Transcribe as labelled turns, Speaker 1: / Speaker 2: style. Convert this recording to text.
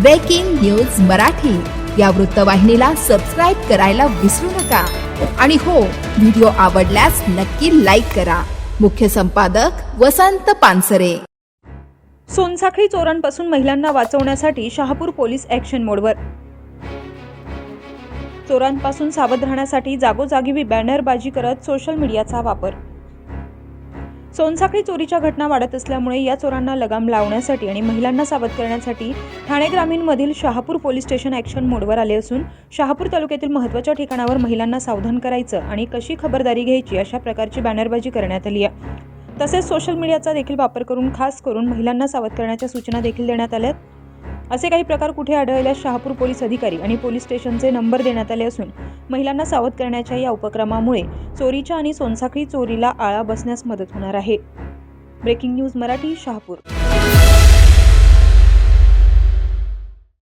Speaker 1: Breaking news Marathi या वृत्तवाहिनीला subscribe करायला विसरू नका. आणि हो व्हिडिओ आवडल्यास नक्की लाईक करा. मुख्य संपादक वसंत पानसरे.
Speaker 2: सोनसाखळी चोरांपासून महिलांना वाचवण्यासाठी शहापूर पोलीस ॲक्शन मोडवर चोरांपासून सावध राहण्यासाठी जागोजागी बॅनरबाजी करत सोशल मीडियाचा वापर. सोनसाखळी चोरीच्या घटना वाढत असल्यामुळे या चोरांना लगाम लावण्यासाठी आणि महिलांना सावध करण्यासाठी ठाणे ग्रामीणमधील शहापूर पोलीस स्टेशन ॲक्शन मोडवर आले असून शहापूर तालुक्यातील महत्त्वाच्या ठिकाणावर महिलांना सावधान करायचं आणि कशी खबरदारी घ्यायची अशा प्रकारची बॅनरबाजी करण्यात आली आहे. तसेच सोशल मीडियाचा देखील वापर करून खास करून महिलांना सावध करण्याच्या सूचना देखील देण्यात आल्यात असे काही प्रकार कुठे आढळल्यास शहापूर पोलीस अधिकारी आणि पोलीस स्टेशनचे नंबर देण्यात आले असून महिलांना सावध करण्याच्या या उपक्रमामुळे चोरीच्या आणि सोनसाखळी चोरीला आळा बसण्यास मदत होणार आहे. Breaking news Marathi Shahapur.